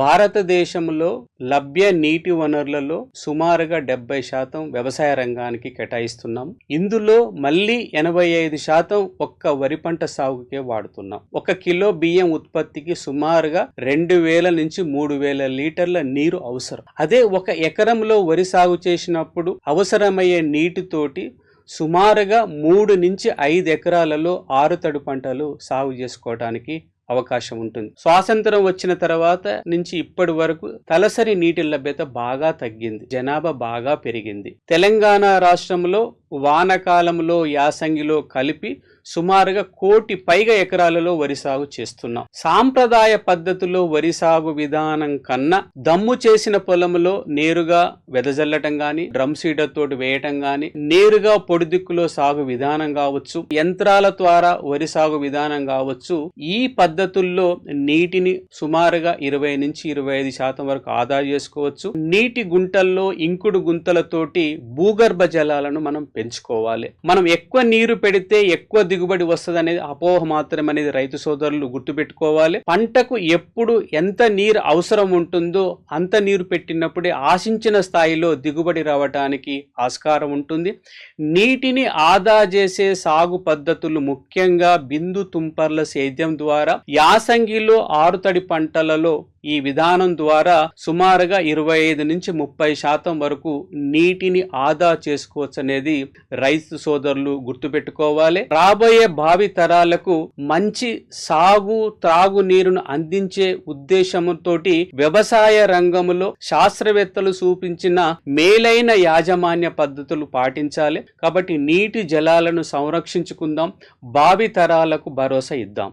భారతదేశంలో లభ్య నీటి వనరులలో సుమారుగా డెబ్బై శాతం వ్యవసాయ రంగానికి కేటాయిస్తున్నాం. ఇందులో మళ్ళీ ఎనభై ఐదు శాతం ఒక్క వరి పంట సాగుకే వాడుతున్నాం. ఒక కిలో బియ్యం ఉత్పత్తికి సుమారుగా రెండు వేల నుంచి మూడు వేల లీటర్ల నీరు అవసరం. అదే ఒక ఎకరంలో వరి సాగు చేసినప్పుడు అవసరమయ్యే నీటితోటి సుమారుగా మూడు నుంచి ఐదు ఎకరాలలో ఆరుతడి పంటలు సాగు చేసుకోవడానికి అవకాశం ఉంటుంది. స్వాతంత్రం వచ్చిన తర్వాత నుంచి ఇప్పటి వరకు తలసరి నీటి లభ్యత బాగా తగ్గింది. జనాభా బాగా పెరిగింది. తెలంగాణ రాష్ట్రంలో వానకాలంలో యాసంగిలో కలిపి సుమారుగా కోటి పైగా ఎకరాలలో వరి సాగు చేస్తున్నాం. సాంప్రదాయ పద్ధతిలో వరి సాగు విధానం కన్నా దమ్ము చేసిన పొలంలో నేరుగా వెదజల్లటం గాని డ్రమ్ సీడర్ తోటి వేయటం గాని నేరుగా పొడిదిక్కులో సాగు విధానం కావచ్చు యంత్రాల ద్వారా వరి సాగు విధానం కావచ్చు ఈ పద్ధతుల్లో నీటిని సుమారుగా ఇరవై నుంచి ఇరవై ఐదు శాతం వరకు ఆదా చేసుకోవచ్చు. నీటి గుంటల్లో ఇంకుడు గుంతలతోటి భూగర్భ జలాలను మనం పెంచుకోవాలి. మనం ఎక్కువ నీరు పెడితే ఎక్కువ దిగుబడి వస్తుంది అనేది అపోహ మాత్రం అనేది రైతు సోదరులు గుర్తుపెట్టుకోవాలి. పంటకు ఎప్పుడు ఎంత నీరు అవసరం ఉంటుందో అంత నీరు పెట్టినప్పుడే ఆశించిన స్థాయిలో దిగుబడి రావటానికి ఆస్కారం ఉంటుంది. నీటిని ఆదా చేసే సాగు పద్ధతులు ముఖ్యంగా బిందు తుంపర్ల సేద్యం ద్వారా యాసంగిలో ఆరుతడి పంటలలో ఈ విధానం ద్వారా సుమారుగా ఇరవై ఐదు నుంచి ముప్పై శాతం వరకు నీటిని ఆదా చేసుకోవచ్చు అనేది రైతు సోదరులు గుర్తుపెట్టుకోవాలి. రాబోయే భావి తరాలకు మంచి సాగు త్రాగు నీరును అందించే ఉద్దేశంతో వ్యవసాయ రంగంలో శాస్త్రవేత్తలు చూపించిన మేలైన యాజమాన్య పద్ధతులు పాటించాలి. కాబట్టి నీటి జలాలను సంరక్షించుకుందాం. భావి తరాలకు భరోసా ఇద్దాం.